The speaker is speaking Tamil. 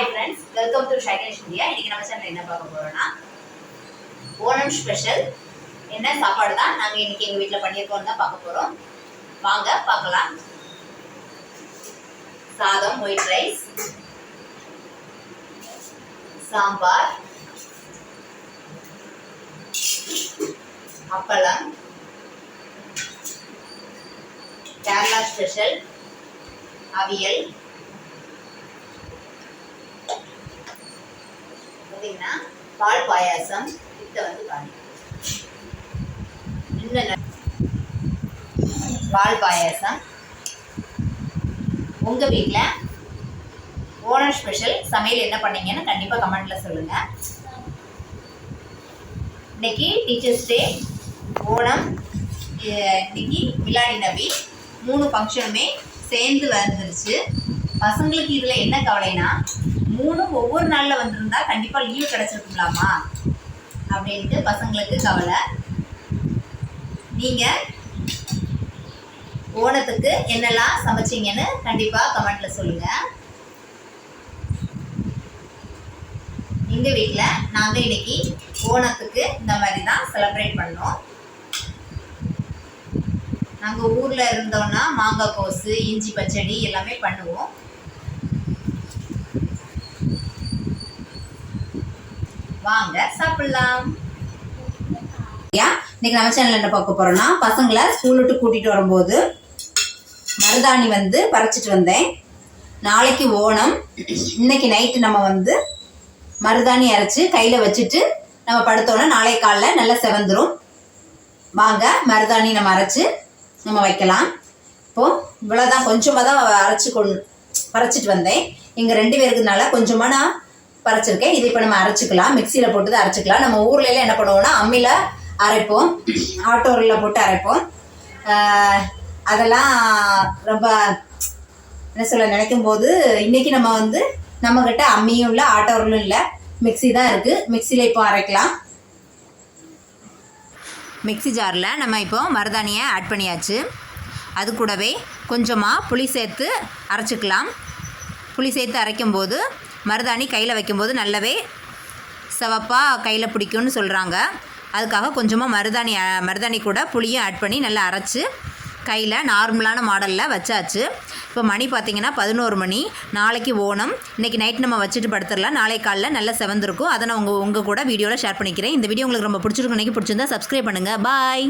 Hi friends welcome to Shaikesh India இன்னைக்கு நம்ம சேனல் என்ன பார்க்க போறோம்னா ஓணம் ஸ்பெஷல் என்ன சாப்பாடு தான் நாங்கள் இன்னைக்கு எங்கள் வீட்டில் பண்ணியிருக்கோம் தான் பார்க்க போகிறோம் வாங்க பார்க்கலாம். சாதம் ஒயிட் ரைஸ் சாம்பார் அப்பளம் கேரளா ஸ்பெஷல் அவியல் பார்த்தீங்கன்னா பால் பாயாசம் இதை வந்து காணி பால் பாயாசம். உங்கள் வீட்டில் ஓனர் ஸ்பெஷல் சமையல் என்ன பண்ணீங்கன்னு கண்டிப்பாக கமெண்டில் சொல்லுங்கள் இன்னைக்கு டீச்சர்ஸ் டே ஓணம் இன்னைக்கு மிலாடி நபி மூணு ஃபங்க்ஷனுமே சேர்ந்து வந்துருச்சு. பசங்களுக்கு இதில் என்ன கவலைனா மூணும் ஒவ்வொரு நாளில் வந்திருந்தா கண்டிப்பாக லீவ் கிடச்சிருக்குங்களாமா அப்படின்ட்டு பசங்களுக்கு கவலை. நீங்கள் ஓணத்துக்கு என்னெல்லாம் சமைச்சிங்கன்னு கண்டிப்பாக கமெண்ட்டில் சொல்லுங்கள் எங்கள் வீட்டில் நாங்கள் இன்னைக்கு ஓணத்துக்கு இந்த மாதிரி தான் செலிப்ரேட் பண்ணோம். நாங்கள் ஊரில் இருந்தோன்னா மாங்காய் கோஸு இஞ்சி பச்சடி எல்லாமே பண்ணுவோம். வாங்க சாப்பிடலாம். இன்னைக்கு நம்ம சேனல் என்ன பார்க்க போறோம்னா பசங்களை ஸ்கூல் விட்டு கூட்டிட்டு வரும்போது மருதாணி வந்து பறிச்சிட்டு வந்தேன். நாளைக்கு ஓணம். இன்னைக்கு நைட்டு நம்ம வந்து மருதாணி அரைச்சு கையில் வச்சுட்டு நம்ம படுத்தோன்னா நாளை காலைல நல்லா செவந்துரும். வாங்க மருதாணி நம்ம அரைச்சு நம்ம வைக்கலாம். இப்போது இவ்வளோதான் கொஞ்சமாக தான் அரைச்சி கொண்டு பறைச்சிட்டு வந்தேன். எங்கள் ரெண்டு பேருக்குனால கொஞ்சமாக நான் பறிச்சிருக்கேன். இது இப்போ நம்ம அரைச்சிக்கலாம். மிக்சியில் போட்டு தான் அரைச்சிக்கலாம். நம்ம ஊர்ல எல்லாம் என்ன பண்ணுவோம்னா அம்மியில் அரைப்போம். ஆட்டோரில் போட்டு அரைப்போம். அதெல்லாம் ரொம்ப என்ன சொல்ல நினைக்கும் போது இன்னைக்கு நம்ம வந்து நம்மக்கிட்ட அம்மியும் இல்லை ஆட்டோரிலும் இல்லை. மிக்ஸி தான் இருக்குது மிக்சியில் இப்போ அரைக்கலாம். மிக்ஸி ஜாரில் நம்ம இப்போ மருதாணியை ஆட் பண்ணியாச்சு. அது கூடவே கொஞ்சமாக புளி சேர்த்து அரைச்சிக்கலாம். புளி சேர்த்து அரைக்கும்போது மருதாணி கையில் வைக்கும்போது நல்லாவே சிவப்பாக கையில் பிடிக்கும்னு சொல்கிறாங்க அதுக்காக கொஞ்சமாக மருதாணி மருதாணி கூட புளியும் ஆட் பண்ணி நல்லா அரைச்சி கையில் நார்மலான மாடலில் வச்சாச்சு. இப்போ மணி பார்த்தீங்கன்னா பதினோரு மணி. நாளைக்கு ஓணம். இன்றைக்கி நைட் நம்ம வச்சுட்டு படுத்துடலாம். நாளை காலைல நல்லா செவந்திருக்கும். அதை நான் உங்கள் உங்கள் கூட வீடியோவில் ஷேர் பண்ணிக்கிறேன். இந்த வீடியோ உங்களுக்கு ரொம்ப பிடிச்சிருக்கும். நினைக்கி பிடிச்சிருந்தா சப்ஸ்கிரைப் பண்ணுங்கள் பாய்